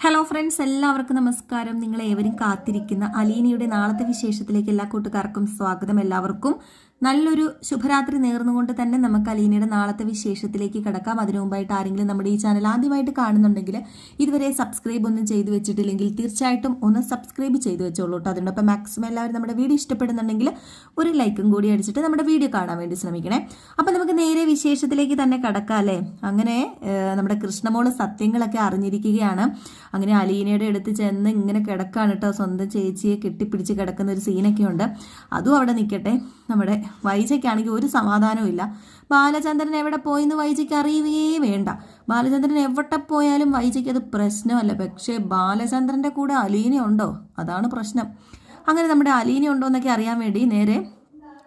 Hello friends എല്ലാവർക്കും നമസ്കാരം. നിങ്ങൾ ഏവരും കാത്തിരിക്കുന്ന അലീനയുടെ നാളത്തെ വിശേഷത്തിലേക്ക് എല്ലാ കൂട്ടുകാർക്കും സ്വാഗതം. എല്ലാവർക്കും നല്ലൊരു ശുഭരാത്രി നേർന്നുകൊണ്ട് തന്നെ നമുക്ക് അലീനയുടെ നാളത്തെ വിശേഷത്തിലേക്ക് കിടക്കാം. അതിനു മുമ്പായിട്ട് ആരെങ്കിലും നമ്മുടെ ഈ ചാനൽ ആദ്യമായിട്ട് കാണുന്നുണ്ടെങ്കിൽ ഇതുവരെ സബ്സ്ക്രൈബ് ഒന്നും ചെയ്തു വെച്ചിട്ടില്ലെങ്കിൽ തീർച്ചയായിട്ടും ഒന്ന് സബ്സ്ക്രൈബ് ചെയ്തു വെച്ചോളൂ കേട്ടോ. അതിനൊപ്പം മാക്സിമം എല്ലാവരും നമ്മുടെ വീഡിയോ ഇഷ്ടപ്പെടുന്നുണ്ടെങ്കിൽ ഒരു ലൈക്കും കൂടി അടിച്ചിട്ട് നമ്മുടെ വീഡിയോ കാണാൻ വേണ്ടി ശ്രമിക്കണേ. അപ്പം നമുക്ക് നേരെ വിശേഷത്തിലേക്ക് തന്നെ കിടക്കാം അല്ലേ? അങ്ങനെ നമ്മുടെ കൃഷ്ണമോൾ സത്യങ്ങളൊക്കെ അറിഞ്ഞിരിക്കുകയാണ്. അങ്ങനെ അലീനയുടെ അടുത്ത് ചെന്ന് ഇങ്ങനെ കിടക്കാണ് കേട്ടോ. സ്വന്തം ചേച്ചിയെ കെട്ടിപ്പിടിച്ച് കിടക്കുന്ന ഒരു സീനൊക്കെ ഉണ്ട്. അതും അവിടെ നിൽക്കട്ടെ. നമ്മുടെ വൈജയ്ക്കാണെങ്കിൽ ഒരു സമാധാനവും ഇല്ല. ബാലചന്ദ്രൻ എവിടെ പോയെന്ന് വൈജയ്ക്ക് അറിയുകയേ വേണ്ട. ബാലചന്ദ്രൻ എവിടെ പോയാലും വൈജയ്ക്ക് അത് പ്രശ്നമല്ല. പക്ഷേ ബാലചന്ദ്രന്റെ കൂടെ അലീന ഉണ്ടോ അതാണ് പ്രശ്നം. അങ്ങനെ നമ്മുടെ അലീന ഉണ്ടോ എന്നൊക്കെ അറിയാൻ വേണ്ടി നേരെ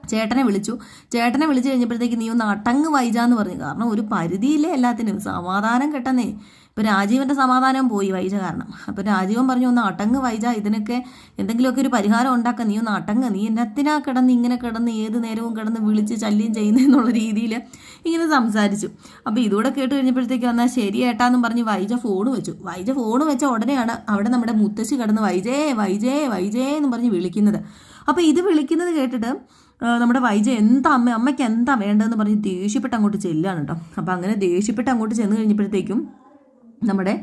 ചേട്ടനെ വിളിച്ചു. ചേട്ടനെ വിളിച്ചു കഴിഞ്ഞപ്പോഴത്തേക്ക് നീ ഒന്ന് അടങ്ങ് വൈജാന്ന് പറഞ്ഞു. കാരണം ഒരു പരിധിയില്ലേ എല്ലാത്തിനും. സമാധാനം കിട്ടുന്നേ ഇപ്പം രാജീവന്റെ സമാധാനം പോയി വൈജ കാരണം. അപ്പം രാജീവൻ പറഞ്ഞു ഒന്ന് അടങ്ങ് വൈജ. ഇതിനൊക്കെ എന്തെങ്കിലുമൊക്കെ ഒരു പരിഹാരം ഉണ്ടാക്കുക നീ ഒന്ന് അടങ്ങ്. നീ എന്നത്തിനാ കിടന്ന് ഇങ്ങനെ കിടന്ന് ഏത് നേരവും കിടന്ന് വിളിച്ച് ശല്യം ചെയ്യുന്നതെന്നുള്ള രീതിയിൽ ഇങ്ങനെ സംസാരിച്ചു. അപ്പോൾ ഇതൂടെ കേട്ട് കഴിഞ്ഞപ്പോഴത്തേക്ക് എന്നാൽ ശരി ഏട്ടാന്നും പറഞ്ഞ് വൈജ ഫോൺ വെച്ചു. വൈജ ഫോൺ വെച്ച ഉടനെയാണ് അവിടെ നമ്മുടെ മുത്തശ്ശി കിടന്ന് വൈജേ വൈജേ വൈജേ എന്ന് പറഞ്ഞ് വിളിക്കുന്നത്. അപ്പോൾ ഇത് വിളിക്കുന്നത് കേട്ടിട്ട് നമ്മുടെ വൈജ എന്താ അമ്മ അമ്മയ്ക്ക് എന്താ വേണ്ടതെന്ന് പറഞ്ഞ് ദേഷ്യപ്പെട്ട് അങ്ങോട്ട് ചെല്ലുകയാണ് കേട്ടോ. അപ്പോൾ അങ്ങനെ ദേഷ്യപ്പെട്ട് അങ്ങോട്ട് ചെന്ന് കഴിഞ്ഞപ്പോഴത്തേക്കും നമ്മുടെ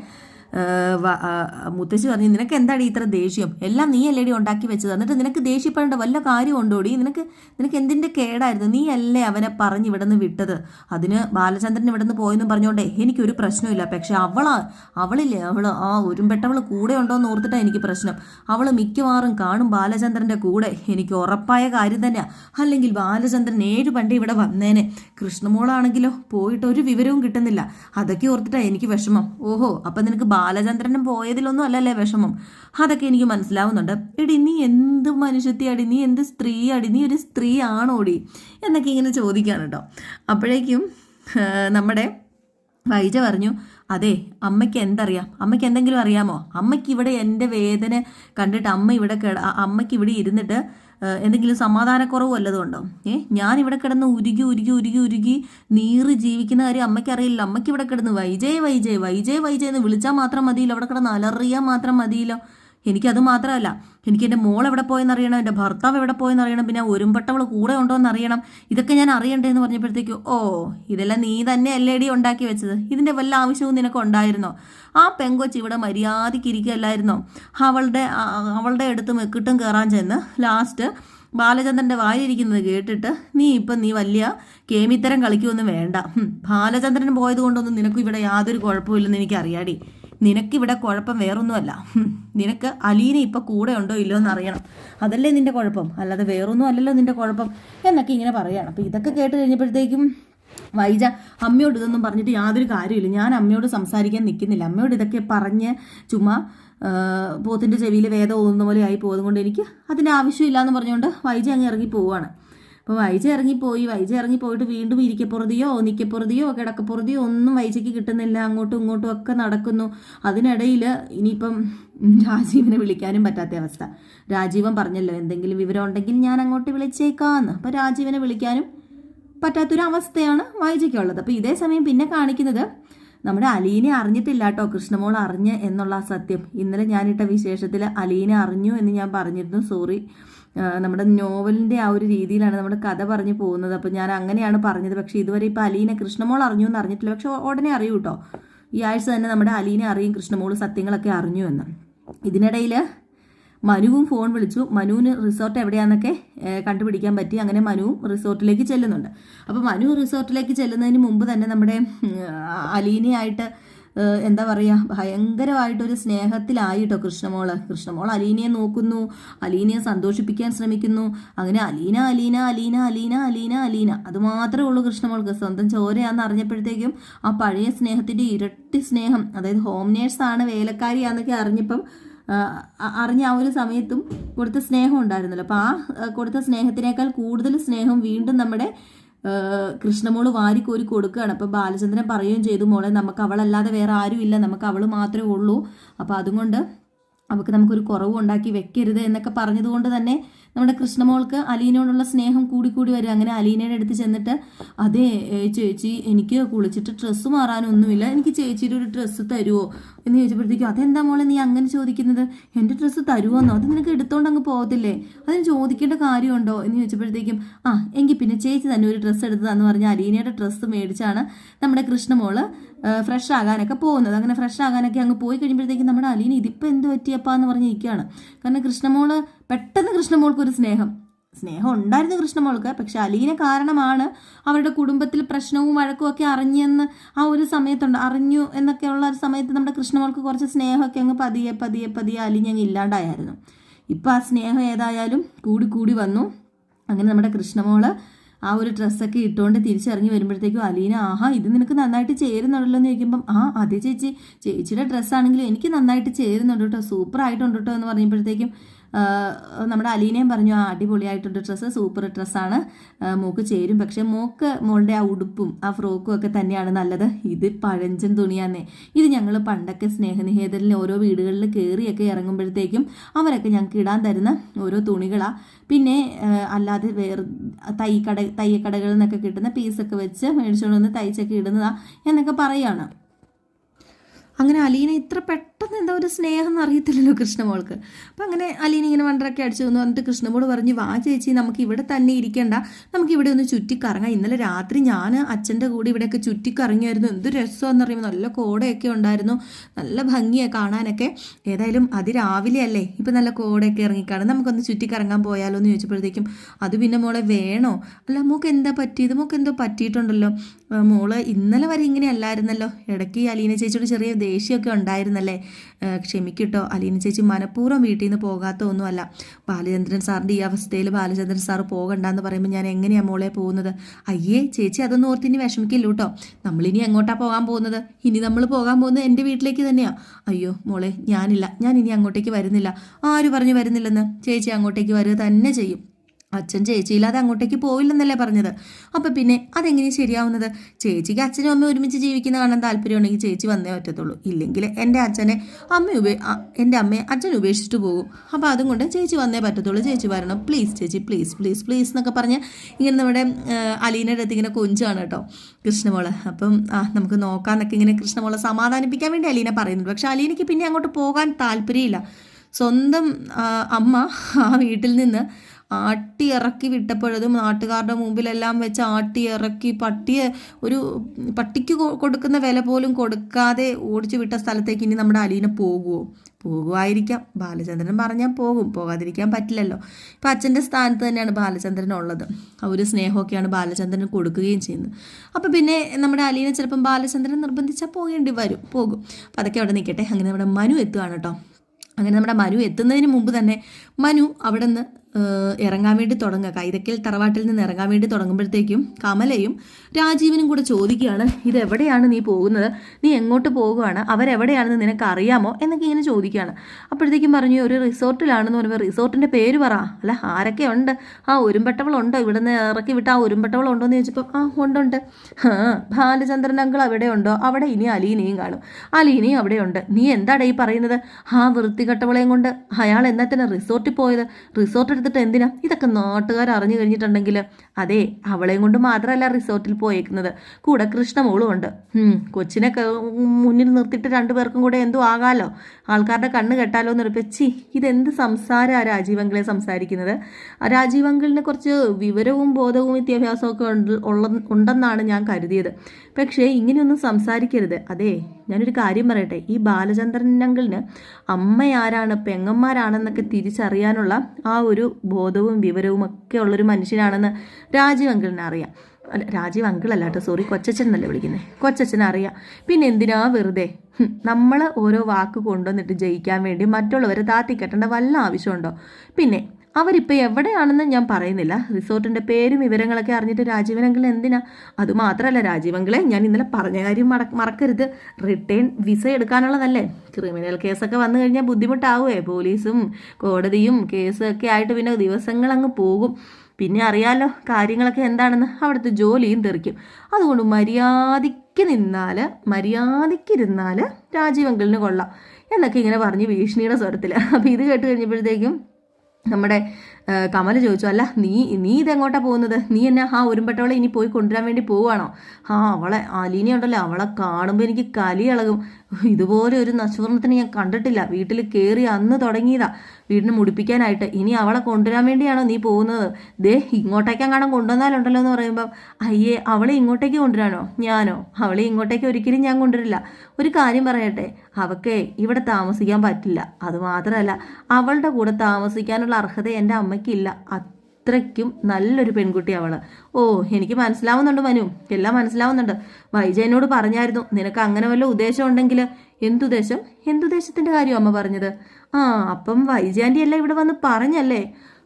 മുത്തശ്ശി പറഞ്ഞു നിനക്ക് എന്താണ് ഇത്ര ദേഷ്യം? എല്ലാം നീ അല്ലേടി ഉണ്ടാക്കി വെച്ചത്? എന്നിട്ട് നിനക്ക് ദേഷ്യപ്പെടേണ്ട വല്ല കാര്യം ഉണ്ടോടി നിനക്ക് നിനക്ക് എന്തിന്റെ കേടായിരുന്നു? നീ അല്ലേ അവനെ പറഞ്ഞ് ഇവിടെ നിന്ന് വിട്ടത്? അതിന് ബാലചന്ദ്രൻ ഇവിടെ നിന്ന് പോയെന്നും പറഞ്ഞോണ്ടേ എനിക്കൊരു പ്രശ്നമില്ല പക്ഷെ അവളാ അവളില്ലേ? അവൾ ആ ഉരുമ്പെട്ടവൾ കൂടെ ഉണ്ടോ എന്ന് ഓർത്തിട്ടാണ് എനിക്ക് പ്രശ്നം. അവൾ മിക്കവാറും കാണും ബാലചന്ദ്രന്റെ കൂടെ. എനിക്ക് ഉറപ്പായ കാര്യം തന്നെയാ. അല്ലെങ്കിൽ ബാലചന്ദ്രൻ ഏഴ് പണ്ട് ഇവിടെ വന്നേനെ. കൃഷ്ണമോളാണെങ്കിലോ? പോയിട്ട് ഒരു വിവരവും കിട്ടുന്നില്ല. അതൊക്കെ ഓർത്തിട്ടാ എനിക്ക് വിഷമം. ഓഹോ അപ്പം നിനക്ക് ബാലചന്ദ്രനും പോയതിലൊന്നും അല്ലല്ലേ വിഷമം? അതൊക്കെ എനിക്ക് മനസ്സിലാവുന്നുണ്ട്. എടി നീ എന്ത് മനുഷ്യത്തിയാടി നീ എന്ത് സ്ത്രീ അടി നീ ഒരു സ്ത്രീ ആണോടി? എന്നൊക്കെ ഇങ്ങനെ ചോദിക്കുകയാണ് കേട്ടോ. അപ്പോഴേക്കും നമ്മുടെ വൈജ പറഞ്ഞു അതെ അമ്മയ്ക്ക് എന്തറിയാം? അമ്മയ്ക്ക് എന്തെങ്കിലും അറിയാമോ? അമ്മയ്ക്ക് ഇവിടെ എന്റെ വേദന കണ്ടിട്ട് അമ്മ ഇവിടെ അമ്മയ്ക്ക് ഇവിടെ ഇരുന്നിട്ട് എന്തെങ്കിലും സമാധാനക്കുറവ് വല്ലതും ഉണ്ടോ? ഏ ഞാൻ ഇവിടെ കിടന്ന് ഉരുകി ഉരുകി ഉരുകി ഉരുകി നീറി ജീവിക്കുന്ന കാര്യം അമ്മയ്ക്ക് അറിയില്ല അമ്മയ്ക്ക് ഇവിടെ കിടന്ന് വൈജയ് വൈജയ് വൈജയ് വൈജയ് എന്ന് വിളിച്ചാൽ മാത്രം മതിയില്ല. അവിടെ കിടന്ന് അലറിയാൽ മാത്രം മതിയില്ലോ. എനിക്കത് മാത്രമല്ല എനിക്ക് എന്റെ മോൾ എവിടെ പോയെന്ന് അറിയണം എന്റെ ഭർത്താവ് എവിടെ പോയെന്ന് അറിയണം പിന്നെ ഒരുമ്പട്ടവൾ കൂടെ ഉണ്ടോ എന്ന് അറിയണം ഇതൊക്കെ ഞാൻ അറിയണ്ടേ എന്ന് പറഞ്ഞപ്പോഴത്തേക്ക് ഓ ഇതെല്ലാം നീ തന്നെ അല്ലേടി ഉണ്ടാക്കി വെച്ചത്? ഇതിന്റെ വല്ല ആവശ്യവും നിനക്ക് ഉണ്ടായിരുന്നോ? ആ പെങ്കൊച്ച് ഇവിടെ മര്യാദയ്ക്ക് ഇരിക്കുകയല്ലായിരുന്നോ? അവളുടെ അവളുടെ അടുത്ത് മെക്കിട്ടും കയറാൻ ചെന്ന് ലാസ്റ്റ് ബാലചന്ദ്രന്റെ വായിരിക്കുന്നത് കേട്ടിട്ട് നീ ഇപ്പം നീ വലിയ കേമിത്തരം കളിക്കുമൊന്നും വേണ്ട. ബാലചന്ദ്രൻ പോയത് കൊണ്ടൊന്നും നിനക്കും ഇവിടെ യാതൊരു കുഴപ്പമില്ലെന്ന് എനിക്കറിയാടി. നിനക്കിവിടെ കുഴപ്പം വേറൊന്നുമല്ല. നിനക്ക് അലീന ഇപ്പം കൂടെ ഉണ്ടോ ഇല്ലയോ എന്ന് അറിയണം. അതല്ലേ നിന്റെ കുഴപ്പം? അല്ലാതെ വേറൊന്നും അല്ലല്ലോ നിന്റെ കുഴപ്പം എന്നൊക്കെ ഇങ്ങനെ പറയുകയാണ് അപ്പം ഇതൊക്കെ കേട്ട് കഴിഞ്ഞപ്പോഴത്തേക്കും വൈജ അമ്മയോട് ഇതൊന്നും പറഞ്ഞിട്ട് യാതൊരു കാര്യമില്ല ഞാൻ അമ്മയോട് സംസാരിക്കാൻ നിൽക്കുന്നില്ല. അമ്മയോട് ഇതൊക്കെ പറഞ്ഞ് ചുമ്മാ പോത്തിന്റെ ചെവിയിൽ വേദം ഓന്നുന്ന പോലെ ആയി പോകുന്നത് കൊണ്ട് എനിക്ക് അതിന്റെ ആവശ്യമില്ല എന്ന് പറഞ്ഞുകൊണ്ട് വൈജ അങ്ങ് ഇറങ്ങി പോവുകയാണ് അപ്പോൾ വൈജ ഇറങ്ങിപ്പോയി. വൈജ ഇറങ്ങിപ്പോയിട്ട് വീണ്ടും ഇരിക്കപ്പുറതിയോ നിൽക്കപ്പുറതിയോ കിടക്കപ്പുറതിയോ ഒന്നും വൈജയ്ക്ക് കിട്ടുന്നില്ല. അങ്ങോട്ടും ഇങ്ങോട്ടും ഒക്കെ നടക്കുന്നു. അതിനിടയിൽ ഇനിയിപ്പം രാജീവിനെ വിളിക്കാനും പറ്റാത്ത അവസ്ഥ. രാജീവൻ പറഞ്ഞല്ലോ എന്തെങ്കിലും വിവരം ഉണ്ടെങ്കിൽ ഞാൻ അങ്ങോട്ട് വിളിച്ചേക്കാന്ന്. അപ്പോൾ രാജീവിനെ വിളിക്കാനും പറ്റാത്തൊരു അവസ്ഥയാണ് വൈജയ്ക്കുള്ളത്. അപ്പോൾ ഇതേ സമയം പിന്നെ കാണിക്കുന്നത് നമ്മുടെ അലീനെ അറിഞ്ഞിട്ടില്ല കേട്ടോ. കൃഷ്ണമോൾ അറിഞ്ഞ് എന്നുള്ള സത്യം. ഇന്നലെ ഞാനിട്ട വിശേഷത്തിൽ അലീനെ അറിഞ്ഞു എന്ന് ഞാൻ പറഞ്ഞിരുന്നു. സോറി. നമ്മുടെ നോവലിന്റെ ആ ഒരു രീതിയിലാണ് നമ്മുടെ കഥ പറഞ്ഞു പോകുന്നത്. അപ്പോൾ ഞാൻ അങ്ങനെയാണ് പറഞ്ഞത്. പക്ഷേ ഇതുവരെ ഇപ്പോൾ അലീനെ കൃഷ്ണമോൾ അറിഞ്ഞു എന്ന് അറിഞ്ഞിട്ടില്ല. പക്ഷേ ഉടനെ അറിയൂ കേട്ടോ ഈ ആഴ്ച തന്നെ നമ്മുടെ അലീനെ അറിയും കൃഷ്ണമോൾ സത്യങ്ങളൊക്കെ അറിഞ്ഞു എന്ന്. ഇതിനിടയിൽ മനുവും ഫോൺ വിളിച്ചു. മനുവിന് റിസോർട്ട് എവിടെയാണെന്നൊക്കെ കണ്ടുപിടിക്കാൻ പറ്റി. അങ്ങനെ മനുവും റിസോർട്ടിലേക്ക് ചെല്ലുന്നുണ്ട്. അപ്പോൾ മനു റിസോർട്ടിലേക്ക് ചെല്ലുന്നതിന് മുമ്പ് തന്നെ നമ്മുടെ അലീനയായിട്ട് എന്താ പറയുക ഭയങ്കരമായിട്ടൊരു സ്നേഹത്തിലായിട്ടോ കൃഷ്ണമോൾ. കൃഷ്ണമോൾ അലീനയെ നോക്കുന്നു അലീനയെ സന്തോഷിപ്പിക്കാൻ ശ്രമിക്കുന്നു. അങ്ങനെ അലീന അലീന അലീന അലീന അലീന അലീന. അത് മാത്രമേ ഉള്ളൂ കൃഷ്ണമോൾക്ക്. സ്വന്തം ചോരയാന്ന് അറിഞ്ഞപ്പോഴത്തേക്കും ആ പഴയ സ്നേഹത്തിന്റെ ഇരട്ടി സ്നേഹം അതായത് ഹോം നേഴ്സാണ് വേലക്കാരിയാന്നൊക്കെ അറിഞ്ഞപ്പം അറിഞ്ഞ ആ ഒരു സമയത്തും കൊടുത്ത സ്നേഹം ഉണ്ടായിരുന്നല്ലോ. അപ്പോൾ ആ കൊടുത്ത സ്നേഹത്തിനേക്കാൾ കൂടുതൽ സ്നേഹം വീണ്ടും നമ്മുടെ കൃഷ്ണമോൾ വാരിക്കോരി കൊടുക്കുകയാണ്. അപ്പോൾ ബാലചന്ദ്രൻ പറയുകയും ചെയ്തു മോളെ നമുക്ക് അവളല്ലാതെ വേറെ ആരും ഇല്ല. നമുക്ക് അവൾ മാത്രമേ ഉള്ളൂ. അപ്പോൾ അതുകൊണ്ട് അവൾക്ക് നമുക്കൊരു കുറവ് ഉണ്ടാക്കി വെക്കരുത് എന്നൊക്കെ പറഞ്ഞതുകൊണ്ട് തന്നെ നമ്മുടെ കൃഷ്ണമോൾക്ക് അലീനയോടുള്ള സ്നേഹം കൂടി കൂടി വരും. അങ്ങനെ അലീനയുടെ അടുത്ത് ചെന്നിട്ട് അതെ ചേച്ചി എനിക്ക് കുളിച്ചിട്ട് ഡ്രസ്സ് മാറാനൊന്നുമില്ല. എനിക്ക് ചേച്ചിയുടെ ഒരു ഡ്രസ്സ് തരുമോ എന്ന് ചോദിച്ചപ്പോഴത്തേക്കും അതെന്താ മോളെ നീ അങ്ങനെ ചോദിക്കുന്നത്? എന്റെ ഡ്രസ്സ് തരുമോന്നോ അത് നിനക്ക് എടുത്തോണ്ട് അങ്ങ് പോകത്തില്ലേ? അതിന് ചോദിക്കേണ്ട കാര്യമുണ്ടോ? എന്ന് ചോദിച്ചപ്പോഴത്തേക്കും ആ എങ്കിൽ പിന്നെ ചേച്ചി തന്നെ ഒരു ഡ്രസ്സ് എടുത്തതാന്ന് പറഞ്ഞാൽ അലീനയുടെ ഡ്രസ്സ് മേടിച്ചാണ് നമ്മുടെ കൃഷ്ണമോൾ ഫ്രഷ് ആകാനൊക്കെ പോകുന്നത്. അങ്ങനെ ഫ്രഷ് ആകാനൊക്കെ അങ്ങ് പോയി കഴിയുമ്പോഴത്തേക്കും നമ്മുടെ അലീന ഇതിപ്പോൾ എന്ത് പറ്റിയപ്പാന്ന് പറഞ്ഞിരിക്കുകയാണ് കാരണം കൃഷ്ണമോൾ പെട്ടെന്ന് കൃഷ്ണമോൾക്ക് ഒരു സ്നേഹം. സ്നേഹം ഉണ്ടായിരുന്നു കൃഷ്ണമോൾക്ക് പക്ഷെ അലീന കാരണമാണ് അവരുടെ കുടുംബത്തിൽ പ്രശ്നവും വഴക്കും ഒക്കെ അറിഞ്ഞെന്ന് ആ ഒരു സമയത്തുണ്ട്. അറിഞ്ഞു എന്നൊക്കെയുള്ള ഒരു സമയത്ത് നമ്മുടെ കൃഷ്ണമോൾക്ക് കുറച്ച് സ്നേഹമൊക്കെ അങ്ങ് പതിയെ പതിയെ പതിയെ അലിഞ്ഞങ്ങ് ഇല്ലാണ്ടായിരുന്നു. ഇപ്പം ആ സ്നേഹം ഏതായാലും കൂടി കൂടി വന്നു. അങ്ങനെ നമ്മുടെ കൃഷ്ണമോൾ ആ ഒരു ഡ്രസ്സൊക്കെ ഇട്ടുകൊണ്ട് തിരിച്ചിറങ്ങി വരുമ്പോഴത്തേക്കും അലീന ആഹാ ഇത് നിനക്ക് നന്നായിട്ട് ചേരുന്നുണ്ടല്ലോ എന്ന് ചോദിക്കുമ്പം ആ അതെ ചേച്ചി. ചേച്ചിയുടെ ഡ്രസ്സാണെങ്കിലും എനിക്ക് നന്നായിട്ട് ചേരുന്നുണ്ട് കേട്ടോ. സൂപ്പർ ആയിട്ടുണ്ട് കേട്ടോ എന്ന് പറയുമ്പോഴത്തേക്കും നമ്മുടെ അലീനയും പറഞ്ഞു ആ അടിപൊളിയായിട്ടുണ്ട് ഡ്രസ്സ് സൂപ്പർ ഡ്രസ്സാണ്. മോക്ക് ചേരും പക്ഷെ മോക്ക് മോളുടെ ആ ഉടുപ്പും ആ ഫ്രോക്കും ഒക്കെ തന്നെയാണ് നല്ലത്. ഇത് പഴഞ്ചൻ തുണിയാന്നേ. ഇത് ഞങ്ങൾ പണ്ടൊക്കെ സ്നേഹനിഹേതരിൽ ഓരോ വീടുകളിൽ കയറിയൊക്കെ ഇറങ്ങുമ്പോഴത്തേക്കും അവരൊക്കെ ഞങ്ങൾക്ക് ഇടാൻ തരുന്ന ഓരോ തുണികളാണ് പിന്നെ അല്ലാതെ വേറെ തൈക്കട തയ്യക്കടകളിൽ നിന്നൊക്കെ കിട്ടുന്ന പീസൊക്കെ വെച്ച് മേടിച്ചുകൊണ്ട് വന്ന് തയ്ച്ചൊക്കെ ഇടുന്നതാണ് എന്നൊക്കെ പറയാണ്. അങ്ങനെ അലീന ഇത്ര പെട്ടെന്ന് എന്താ ഒരു സ്നേഹം എന്ന് അറിയത്തില്ലല്ലോ കൃഷ്ണമോൾക്ക്. അപ്പം അങ്ങനെ അലീന ഇങ്ങനെ വണ്ടറൊക്കെ അടിച്ചു വന്നു. എന്നിട്ട് കൃഷ്ണമോട് പറഞ്ഞു വാ ചേച്ചി നമുക്ക് ഇവിടെ തന്നെ ഇരിക്കേണ്ട. നമുക്ക് ഇവിടെ ഒന്ന് ചുറ്റിക്കറങ്ങാം. ഇന്നലെ രാത്രി ഞാൻ അച്ഛന്റെ കൂടെ ഇവിടെയൊക്കെ ചുറ്റിക്കറങ്ങിയായിരുന്നു. എന്ത് രസമെന്ന് അറിയുമ്പോൾ നല്ല കോടയൊക്കെ ഉണ്ടായിരുന്നു. നല്ല ഭംഗിയാണ് കാണാനൊക്കെ. ഏതായാലും അതിരാവിലെ അല്ലേ? ഇപ്പം നല്ല കോടയൊക്കെ ഇറങ്ങിക്കാണും. നമുക്കൊന്ന് ചുറ്റിക്കറങ്ങാൻ പോയാലോ? എന്ന് ചോദിച്ചപ്പോഴത്തേക്കും അത് പിന്നെ മോളെ വേണോ? അല്ല മോക്ക് എന്താ പറ്റിയത്? മോക്ക് എന്തോ പറ്റിയിട്ടുണ്ടല്ലോ. മോൾ ഇന്നലെ വരെ ഇങ്ങനെ അല്ലായിരുന്നല്ലോ. ഇടയ്ക്ക് അലീന ചേച്ചിയോട് ചെറിയ ദേഷ്യമൊക്കെ ഉണ്ടായിരുന്നല്ലേ? ക്ഷമിക്കട്ടോ. അലീന ചേച്ചി മനഃപൂർവം വീട്ടിൽ നിന്ന് പോകാത്ത ഒന്നുമല്ല. ബാലചന്ദ്രൻ സാറിന്റെ ഈ അവസ്ഥയിൽ ബാലചന്ദ്രൻ സാറ് പോകണ്ടെന്ന് പറയുമ്പോൾ ഞാൻ എങ്ങനെയാണ് മോളെ പോകുന്നത്? അയ്യേ ചേച്ചി അതൊന്നും ഓർത്ത് ഇനി വിഷമിക്കില്ല കേട്ടോ. നമ്മളിനി എങ്ങോട്ടാണ് പോകാൻ പോകുന്നത്? ഇനി നമ്മൾ പോകാൻ പോകുന്നത് എന്റെ വീട്ടിലേക്ക് തന്നെയാണ് അയ്യോ മോളെ ഞാനില്ല. ഞാൻ ഇനി അങ്ങോട്ടേക്ക് വരുന്നില്ല. ആര് പറഞ്ഞു വരുന്നില്ലെന്ന്? ചേച്ചി അങ്ങോട്ടേക്ക് വരിക തന്നെ ചെയ്യും. അച്ഛൻ ചേച്ചിയില്ലാതെ അങ്ങോട്ടേക്ക് പോവില്ലെന്നല്ലേ പറഞ്ഞത്. അപ്പം പിന്നെ അതെങ്ങനെ ശരിയാവുന്നത്? ചേച്ചിക്ക് അച്ഛനും അമ്മയും ഒരുമിച്ച് ജീവിക്കുന്ന കാണാൻ താല്പര്യമുണ്ടെങ്കിൽ ചേച്ചി വന്നേ പറ്റത്തുള്ളൂ. ഇല്ലെങ്കിൽ എന്റെ അച്ഛനെ അമ്മ ഉപേ എന്റെ അമ്മയെ അച്ഛൻ ഉപേക്ഷിച്ചിട്ട് പോകും. അപ്പോൾ അതും കൊണ്ട് ചേച്ചി വന്നേ പറ്റത്തുള്ളൂ. ചേച്ചി വരണം. പ്ലീസ് ചേച്ചി പ്ലീസ് പ്ലീസ് പ്ലീസ് എന്നൊക്കെ പറഞ്ഞ് ഇങ്ങനെ നമ്മുടെ അലീനയുടെ അടുത്ത് ഇങ്ങനെ കൊഞ്ചാണ് കേട്ടോ കൃഷ്ണമോൾ. അപ്പം ആ നമുക്ക് നോക്കാമെന്നൊക്കെ ഇങ്ങനെ കൃഷ്ണമോളെ സമാധാനിപ്പിക്കാൻ വേണ്ടി അലീന പറയുന്നുണ്ട്. പക്ഷേ അലീനയ്ക്ക് പിന്നെ അങ്ങോട്ട് പോകാൻ താല്പര്യമില്ല. സ്വന്തം അമ്മ ആ വീട്ടിൽ നിന്ന് ആട്ടി ഇറക്കി വിട്ടപ്പോഴതും നാട്ടുകാരുടെ മുമ്പിലെല്ലാം വെച്ച് ആട്ടി ഇറക്കി പട്ടിയെ ഒരു പട്ടിക്ക് കൊടുക്കുന്ന വില പോലും കൊടുക്കാതെ ഓടിച്ചു വിട്ട സ്ഥലത്തേക്ക് ഇനി നമ്മുടെ അലീന പോകുമോ പോകുമായിരിക്കാം ബാലചന്ദ്രൻ പറഞ്ഞാൽ പോകും. പോകാതിരിക്കാൻ പറ്റില്ലല്ലോ. ഇപ്പം അച്ഛന്റെ സ്ഥാനത്ത് തന്നെയാണ് ബാലചന്ദ്രൻ ഉള്ളത്. ഒരു സ്നേഹമൊക്കെയാണ് ബാലചന്ദ്രന് കൊടുക്കുകയും ചെയ്യുന്നത്. അപ്പോൾ പിന്നെ നമ്മുടെ അലീനെ ചിലപ്പം ബാലചന്ദ്രൻ നിർബന്ധിച്ചാൽ പോകേണ്ടി വരും. പോകും. അപ്പോൾ അതൊക്കെ അവിടെ നിൽക്കട്ടെ. അങ്ങനെ നമ്മുടെ മനു എത്തുകയാണ് കേട്ടോ. അങ്ങനെ നമ്മുടെ മനു എത്തുന്നതിന് മുമ്പ് തന്നെ മനു അവിടെ നിന്ന് ഇറങ്ങാൻ വേണ്ടി തുടങ്ങുക. കൈതക്കൽ തറവാട്ടിൽ നിന്ന് ഇറങ്ങാൻ വേണ്ടി തുടങ്ങുമ്പോഴത്തേക്കും കമലയും രാജീവനും കൂടെ ചോദിക്കുകയാണ് ഇത് എവിടെയാണ് നീ പോകുന്നത്? നീ എങ്ങോട്ട് പോകുകയാണ് അവരെവിടെയാണെന്ന് നിനക്ക് അറിയാമോ എന്നൊക്കെ ഇങ്ങനെ ചോദിക്കുകയാണ്. അപ്പോഴത്തേക്കും പറഞ്ഞു ഒരു റിസോർട്ടിലാണെന്ന് പറയുമ്പോൾ റിസോർട്ടിന്റെ പേര് പറ. അല്ല ആരൊക്കെ ഉണ്ട്? ആ ഒരുമ്പട്ടവളുണ്ടോ? ഇവിടെ നിന്ന് ഇറക്കി വിട്ട ആ ഒരുമ്പട്ടവളുണ്ടോ? എന്ന് ചോദിച്ചപ്പോൾ ആ ഉണ്ടുണ്ട്. ആ ബാലചന്ദ്രൻ അങ്കിൾ അവിടെ ഉണ്ടോ അവിടെ ഇനി അലീനയും കാണും. അലീനയും അവിടെയുണ്ട്. നീ എന്താടാ ഈ പറയുന്നത്? ആ വൃത്തികെട്ടവളെയും കൊണ്ട് അയാൾ എന്നത്തിന് റിസോർട്ടിൽ പോയത്? റിസോർട്ട് എടുത്തിട്ട് എന്തിനാ? ഇതൊക്കെ നാട്ടുകാർ അറിഞ്ഞു കഴിഞ്ഞിട്ടുണ്ടെങ്കിൽ അതെ അവളെയും കൊണ്ട് മാത്രമല്ല റിസോർട്ടിൽ പോയേക്കുന്നത്. കൂടെ കൃഷ്ണമോളും ഉണ്ട്. കൊച്ചിനെ മുന്നിൽ നിർത്തിയിട്ട് രണ്ടു പേർക്കും കൂടെ എന്തോ ആകാലോ? ആൾക്കാരുടെ കണ്ണ് കെട്ടാലോ എന്ന് ഉറപ്പിച്ചി ഇതെന്ത് സംസാരമാണ് രാജീവ് അങ്കിളെ സംസാരിക്കുന്നത്? ആ രാജീവ് അങ്കിളിനെ കുറച്ച് വിവരവും ബോധവും വിദ്യാഭ്യാസവും ഒക്കെ ഉണ്ട് ഉണ്ടെന്നാണ് ഞാൻ കരുതിയത്. പക്ഷേ ഇങ്ങനെയൊന്നും സംസാരിക്കരുത്. അതെ ഞാനൊരു കാര്യം പറയട്ടെ. ഈ ബാലചന്ദ്രൻ അങ്കിളിന് അമ്മയാരാണ് പെങ്ങന്മാരാണെന്നൊക്കെ തിരിച്ചറിയാനുള്ള ആ ഒരു ബോധവും വിവരവും ഒക്കെ ഉള്ളൊരു മനുഷ്യനാണെന്ന് രാജീവ് അങ്കിളിനെ അറിയാം. അല്ല രാജീവ് അങ്കിളല്ല കേട്ടോ സോറി കൊച്ചച്ചൻ എന്നല്ലേ വിളിക്കുന്നത് കൊച്ചച്ചൻ അറിയാം. പിന്നെ എന്തിനാ വെറുതെ? നമ്മൾ ഓരോ വാക്ക് കൊണ്ടുവന്നിട്ട് ജയിക്കാൻ വേണ്ടി മറ്റുള്ളവരെ താത്തിക്കെട്ടേണ്ട വല്ല ആവശ്യമുണ്ടോ? പിന്നെ അവരിപ്പോൾ എവിടെയാണെന്ന് ഞാൻ പറയുന്നില്ല. റിസോർട്ടിന്റെ പേരും വിവരങ്ങളൊക്കെ അറിഞ്ഞിട്ട് രാജീവനെങ്കിൽ എന്തിനാ? അതുമാത്രമല്ല രാജീവങ്കിളെ ഞാൻ ഇന്നലെ പറഞ്ഞ കാര്യം മറ മറക്കരുത്. Return visa എടുക്കാനുള്ളതല്ലേ? ക്രിമിനൽ കേസൊക്കെ വന്നു കഴിഞ്ഞാൽ ബുദ്ധിമുട്ടാവുമേ പോലീസും കോടതിയും കേസൊക്കെ ആയിട്ട് പിന്നെ ദിവസങ്ങൾ അങ്ങ് പോകും. പിന്നെ അറിയാലോ കാര്യങ്ങളൊക്കെ എന്താണെന്ന്. അവിടുത്തെ ജോലിയും തെറിക്കും. അതുകൊണ്ട് മര്യാദയ്ക്ക് നിന്നാൽ മര്യാദയ്ക്കിരുന്നാൽ രാജീവങ്കിളിന് കൊള്ളാം. എന്നൊക്കെ ഇങ്ങനെ പറഞ്ഞ് ഭീഷണിയുടെ സ്വരത്തിൽ അപ്പോൾ ഇത് കേട്ട് കഴിഞ്ഞപ്പോഴത്തേക്കും നമ്മുടെ കമൽ ചോദിച്ചു അല്ല നീ നീ ഇതെങ്ങോട്ടാ പോകുന്നത്? നീ എന്നെ ആ ഉരുമ്പട്ടവളെ ഇനി പോയി കൊണ്ടുവരാൻ വേണ്ടി പോവുകയാണോ? ആ അവളെ അലീന ഉണ്ടല്ലോ അവളെ കാണുമ്പോൾ എനിക്ക് കലി ഇളകും. ഇതുപോലെ ഒരു നശൂർണത്തിന് ഞാൻ കണ്ടിട്ടില്ല. വീട്ടിൽ കയറി അന്ന് തുടങ്ങിയതാ. വീടിന് മുടിപ്പിക്കാനായിട്ട് ഇനി അവളെ കൊണ്ടുവരാൻ വേണ്ടിയാണോ നീ പോകുന്നത്? ദേ ഇങ്ങോട്ടേക്കാൻ കാണാൻ കൊണ്ടുവന്നാലുണ്ടല്ലോ എന്ന് പറയുമ്പം അയ്യേ അവളെ ഇങ്ങോട്ടേക്ക് കൊണ്ടുവരാനോ? ഞാനോ? അവളെ ഇങ്ങോട്ടേക്ക് ഒരിക്കലും ഞാൻ കൊണ്ടുവരില്ല. ഒരു കാര്യം പറയട്ടെ അവക്കേ ഇവിടെ താമസിക്കാൻ പറ്റില്ല. അതുമാത്രമല്ല അവളുടെ കൂടെ താമസിക്കാനുള്ള അർഹത എന്റെ അമ്മയ്ക്കില്ല അത്രയ്ക്കും നല്ലൊരു പെൺകുട്ടി അവൾ. ഓ എനിക്ക് മനസ്സിലാവുന്നുണ്ട് മനു. എല്ലാം മനസ്സിലാവുന്നുണ്ട്. വൈജയനോട് പറഞ്ഞായിരുന്നു നിനക്ക് അങ്ങനെ വല്ല ഉദ്ദേശം ഉണ്ടെങ്കിൽ എന്തുദ്ദേശം എന്തുദ്ദേശത്തിന്റെ കാര്യം അമ്മ പറഞ്ഞത്? ആ അപ്പം വൈജാന്റെ എല്ലാം ഇവിടെ വന്ന് പറഞ്ഞല്ലേ?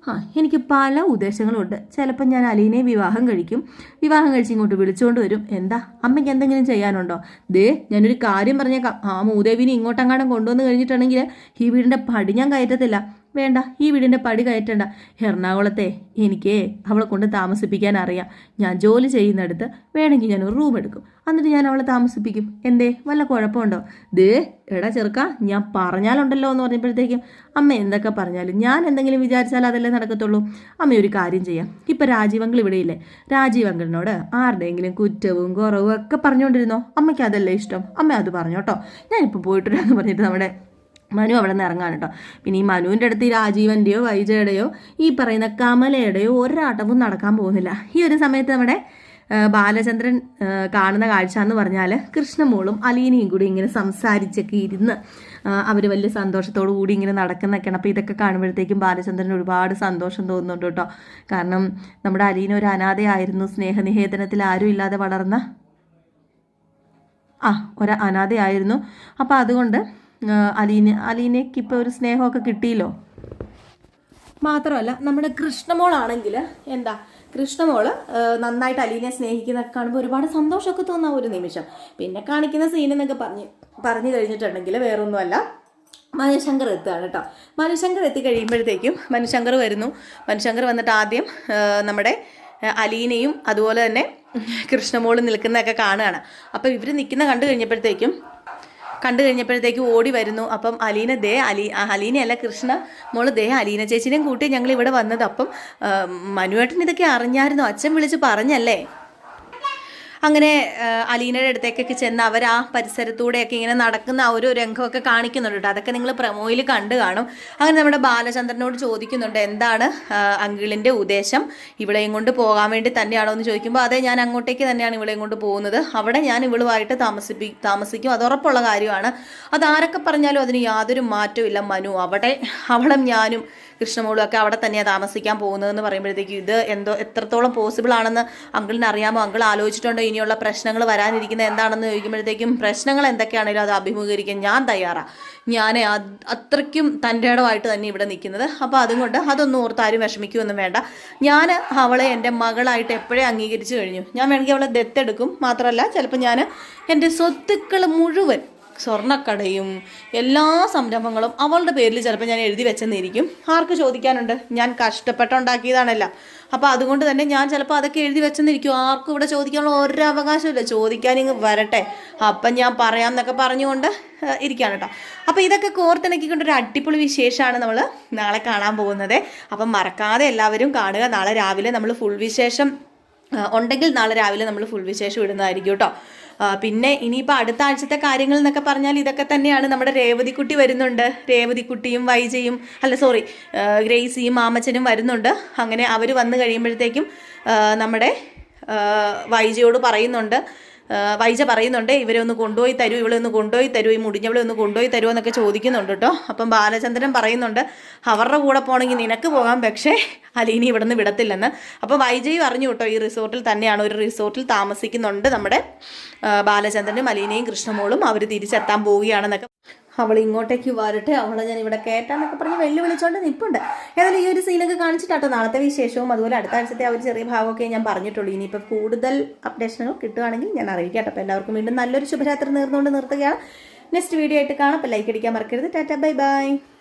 ആ എനിക്ക് പല ഉദ്ദേശങ്ങളുണ്ട്. ചിലപ്പോൾ ഞാൻ അലീനെ വിവാഹം കഴിക്കും. വിവാഹം കഴിച്ച് ഇങ്ങോട്ട് വിളിച്ചുകൊണ്ട് വരും. എന്താ? അമ്മയ്ക്ക് എന്തെങ്കിലും ചെയ്യാനുണ്ടോ? ദേ ഞാനൊരു കാര്യം പറഞ്ഞേക്കാം. ആ മൂദേവിനെ ഇങ്ങോട്ടെങ്ങാനും കൊണ്ടുവന്ന് കഴിഞ്ഞിട്ടുണ്ടെങ്കിൽ ഈ വീടിന്റെ പടി ഞാൻ കയറ്റത്തില്ല. വേണ്ട ഈ വീടിന്റെ പടി കയറ്റണ്ട. എറണാകുളത്തെ എനിക്ക് അവളെ കൊണ്ട് താമസിപ്പിക്കാൻ അറിയാം. ഞാൻ ജോലി ചെയ്യുന്നിടത്ത് വേണമെങ്കിൽ ഞാൻ ഒരു റൂം എടുക്കും. എന്നിട്ട് ഞാൻ അവളെ താമസിപ്പിക്കും. എന്തേ വല്ല കുഴപ്പമുണ്ടോ? ദേ എടാ ചെറുക്ക ഞാൻ പറഞ്ഞാലുണ്ടല്ലോ എന്ന് പറഞ്ഞപ്പോഴത്തേക്കും അമ്മ എന്തൊക്കെ പറഞ്ഞാലും ഞാൻ എന്തെങ്കിലും വിചാരിച്ചാൽ അതല്ലേ നടക്കത്തുള്ളൂ. അമ്മ ഒരു കാര്യം ചെയ്യാം. ഇപ്പം രാജീവങ്കിൾ ഇവിടെയില്ലേ രാജീവങ്കിളിനോട് ആരുടെയെങ്കിലും കുറ്റവും കുറവും ഒക്കെ പറഞ്ഞുകൊണ്ടിരുന്നോ? അമ്മയ്ക്ക് അതല്ലേ ഇഷ്ടം. അമ്മ അത് പറഞ്ഞോട്ടോ. ഞാനിപ്പോൾ പോയിട്ടുണ്ടെന്ന് പറഞ്ഞിട്ട് നമ്മുടെ മനു അവിടെ നിന്ന് ഇറങ്ങാൻ കേട്ടോ. പിന്നെ ഈ മനുവിന്റെ അടുത്ത് ഈ രാജീവന്റെയോ വൈജയുടെയോ ഈ പറയുന്ന കമലയുടെയോ ഒരാട്ടവും നടക്കാൻ പോകുന്നില്ല. ഈ ഒരു സമയത്ത് നമ്മുടെ ബാലചന്ദ്രൻ കാണുന്ന കാഴ്ച എന്ന് പറഞ്ഞാൽ കൃഷ്ണമോളും അലീനയും കൂടി ഇങ്ങനെ സംസാരിച്ചൊക്കെ ഇരുന്ന് അവർ വലിയ സന്തോഷത്തോടു കൂടി ഇങ്ങനെ നടക്കുന്നൊക്കെയാണ്. അപ്പോൾ ഇതൊക്കെ കാണുമ്പോഴത്തേക്കും ബാലചന്ദ്രൻ ഒരുപാട് സന്തോഷം തോന്നുന്നുണ്ട് കേട്ടോ. കാരണം നമ്മുടെ അലീന ഒരു അനാഥയായിരുന്നു. സ്നേഹനിഹേതനത്തിൽ ആരും ഇല്ലാതെ വളർന്ന ആ ഒരു അനാഥയായിരുന്നു. അപ്പോൾ അതുകൊണ്ട് അലീന അലീനയ്ക്ക് ഇപ്പോൾ ഒരു സ്നേഹമൊക്കെ കിട്ടിയില്ലോ? മാത്രമല്ല നമ്മുടെ കൃഷ്ണമോളാണെങ്കിൽ എന്താ കൃഷ്ണമോൾ നന്നായിട്ട് അലീനെ സ്നേഹിക്കുന്നതൊക്കെ കാണുമ്പോൾ ഒരുപാട് സന്തോഷമൊക്കെ തോന്നാം ഒരു നിമിഷം. പിന്നെ കാണിക്കുന്ന സീൻ എന്നൊക്കെ പറഞ്ഞ് പറഞ്ഞു കഴിഞ്ഞിട്ടുണ്ടെങ്കിൽ വേറൊന്നുമല്ല. മനുശങ്കർ എത്തുകയാണ് കേട്ടോ. മനുശങ്കർ എത്തി കഴിയുമ്പോഴത്തേക്കും മനുശങ്കർ വരുന്നു. മനുശങ്കർ വന്നിട്ട് ആദ്യം നമ്മുടെ അലീനയും അതുപോലെ തന്നെ കൃഷ്ണമോളും നിൽക്കുന്നതൊക്കെ കാണുകയാണ്. അപ്പോൾ ഇവർ നിൽക്കുന്ന കണ്ടു കഴിഞ്ഞപ്പോഴത്തേക്കും കണ്ടു കഴിഞ്ഞപ്പോഴത്തേക്ക് ഓടി വരുന്നു. അപ്പം അലീന ദേ അലീ അലീനയല്ല കൃഷ്ണ മോൾ ദേ അലീന ചേച്ചിനെയും കൂട്ടി ഞങ്ങൾ ഇവിടെ വന്നത്. അപ്പം മനുവേട്ടൻ ഇതൊക്കെ അറിഞ്ഞായിരുന്നു? അച്ഛൻ വിളിച്ച് പറഞ്ഞല്ലേ? അങ്ങനെ അലീനയുടെ അടുത്തേക്കൊക്കെ ചെന്ന് അവർ ആ പരിസരത്തൂടെയൊക്കെ ഇങ്ങനെ നടക്കുന്ന ആ ഒരു രംഗമൊക്കെ കാണിക്കുന്നുണ്ട് കേട്ടോ. അതൊക്കെ നിങ്ങൾ പ്രമോയിൽ കണ്ടു കാണും. അങ്ങനെ നമ്മുടെ ബാലചന്ദ്രനോട് ചോദിക്കുന്നുണ്ട് എന്താണ് അങ്കിളിന്റെ ഉദ്ദേശം? ഇവളെയും കൊണ്ട് പോകാൻ വേണ്ടി തന്നെയാണോ എന്ന് ചോദിക്കുമ്പോൾ അതെ ഞാൻ അങ്ങോട്ടേക്ക് തന്നെയാണ് ഇവളെയും കൊണ്ട് പോകുന്നത്. അവിടെ ഞാൻ ഇവളുമായിട്ട് താമസിപ്പി താമസിക്കും. അത് ഉറപ്പുള്ള കാര്യമാണ്. അത് ആരൊക്കെ പറഞ്ഞാലും അതിന് യാതൊരു മാറ്റവും മനു അവിടെ അവളും ഞാനും കൃഷ്ണമോളും ഒക്കെ അവിടെ തന്നെയാണ് താമസിക്കാൻ പോകുന്നതെന്ന് പറയുമ്പോഴത്തേക്കും ഇത് എന്തോ എത്രത്തോളം പോസിബിൾ ആണെന്ന് അങ്കിളിന് അറിയാമോ? അങ്കിൾ ആലോചിച്ചിട്ടുണ്ടോ? ഇനിയുള്ള പ്രശ്നങ്ങൾ വരാനിരിക്കുന്നത് എന്താണെന്ന് ചോദിക്കുമ്പോഴത്തേക്കും പ്രശ്നങ്ങൾ എന്തൊക്കെയാണെങ്കിലും അത് അഭിമുഖീകരിക്കാൻ ഞാൻ തയ്യാറാണ് ഞാൻ അത് അത്രയ്ക്കും തന്റെ ഇടമായിട്ട് തന്നെ ഇവിടെ നിൽക്കുന്നത്. അപ്പോൾ അതുകൊണ്ട് അതൊന്നും ഓർത്ത് ആരും വിഷമിക്കുമൊന്നും വേണ്ട. ഞാൻ അവളെ എന്റെ മകളായിട്ട് എപ്പോഴേ അംഗീകരിച്ചു കഴിഞ്ഞു? ഞാൻ വേണമെങ്കിൽ അവളെ ദത്തെടുക്കും. മാത്രമല്ല ചിലപ്പോൾ ഞാൻ എന്റെ സ്വത്തുക്കൾ മുഴുവൻ സ്വർണക്കടയും എല്ലാ സംരംഭങ്ങളും അവളുടെ പേരിൽ ചിലപ്പോൾ ഞാൻ എഴുതി വെച്ചെന്നിരിക്കും. ആർക്ക് ചോദിക്കാനുണ്ട്? ഞാൻ കഷ്ടപ്പെട്ടുണ്ടാക്കിയതാണല്ല. അപ്പോൾ അതുകൊണ്ട് തന്നെ ഞാൻ ചിലപ്പോൾ അതൊക്കെ എഴുതി വെച്ചെന്നിരിക്കും. ആർക്കും ഇവിടെ ചോദിക്കാനുള്ള ഒരു അവകാശമില്ല ചോദിക്കാൻ ഇങ്ങ് വരട്ടെ. അപ്പം ഞാൻ പറയാമെന്നൊക്കെ പറഞ്ഞുകൊണ്ട് ഇരിക്കുകയാണ് കേട്ടോ. അപ്പോൾ ഇതൊക്കെ കോർത്തിണക്കിക്കൊണ്ട് ഒരു അടിപൊളി വിശേഷമാണ് നമ്മൾ നാളെ കാണാൻ പോകുന്നത്. അപ്പം മറക്കാതെ എല്ലാവരും കാണുക. നാളെ രാവിലെ നമ്മൾ ഫുൾ വിശേഷം ഉണ്ടെങ്കിൽ നാളെ രാവിലെ നമ്മൾ ഫുൾ വിശേഷം ഇടുന്നതായിരിക്കും കേട്ടോ പിന്നെ ഇനിയിപ്പോൾ അടുത്ത ആഴ്ചത്തെ കാര്യങ്ങൾ എന്നൊക്കെ പറഞ്ഞാൽ ഇതൊക്കെ തന്നെയാണ് നമ്മുടെ രേവതിക്കുട്ടി വരുന്നുണ്ട്. രേവതിക്കുട്ടിയും വൈജയും അല്ല സോറി ഗ്രേസിയും മാമച്ചനും വരുന്നുണ്ട്. അങ്ങനെ അവർ വന്നു കഴിയുമ്പോഴത്തേക്കും നമ്മുടെ വൈജയോട് പറയുന്നുണ്ട്. വൈജ പറയുന്നുണ്ട് ഇവരെ ഒന്ന് കൊണ്ടുപോയി തരൂ ഇവളെ ഒന്ന് കൊണ്ടുപോയി തരൂ ഈ മുടിഞ്ഞവളെ ഒന്ന് കൊണ്ടുപോയി തരൂ എന്നൊക്കെ ചോദിക്കുന്നുണ്ട് കേട്ടോ. അപ്പം ബാലചന്ദ്രൻ പറയുന്നുണ്ട് അവരുടെ കൂടെ പോകണമെങ്കിൽ നിനക്ക് പോകാം പക്ഷേ അലീനി ഇവിടെ നിന്ന് വിടത്തില്ലെന്ന്. അപ്പോൾ വൈജയും അറിഞ്ഞു കേട്ടോ ഈ റിസോർട്ടിൽ തന്നെയാണ് ഒരു റിസോർട്ടിൽ താമസിക്കുന്നുണ്ട് നമ്മുടെ ബാലചന്ദ്രനും അലീനയും കൃഷ്ണമോളും. അവർ തിരിച്ചെത്താൻ പോവുകയാണെന്നൊക്കെ അവൾ ഇങ്ങോട്ടേക്ക് വരട്ടെ അവളെ ഞാൻ ഇവിടെ കയറ്റാന്നൊക്കെ പറഞ്ഞ് വെല്ലുവിളിച്ചോണ്ട് നിപ്പുണ്ട്. ഏതായാലും ഈ ഒരു സീനൊക്കെ കാണിച്ചിട്ടാട്ടോ നാളത്തെ വിശേഷവും അതുപോലെ അടുത്ത ആഴ്ചത്തെ ആ ഒരു ചെറിയ ഭാഗമൊക്കെ ഞാൻ പറഞ്ഞിട്ടുള്ളൂ. ഇനിയിപ്പോൾ കൂടുതൽ അപ്ഡേഷനുകൾ കിട്ടുകയാണെങ്കിൽ ഞാൻ അറിയിക്കാം അപ്പോൾ എല്ലാവർക്കും വീണ്ടും നല്ലൊരു ശുഭരാത്രി നേർന്നുകൊണ്ട് നിർത്തുകയാണ്. നെക്സ്റ്റ് വീഡിയോ ആയിട്ട് കാണാം. അപ്പോൾ ലൈക്ക് അടിക്കാൻ മറക്കരുത്. Tata bye bye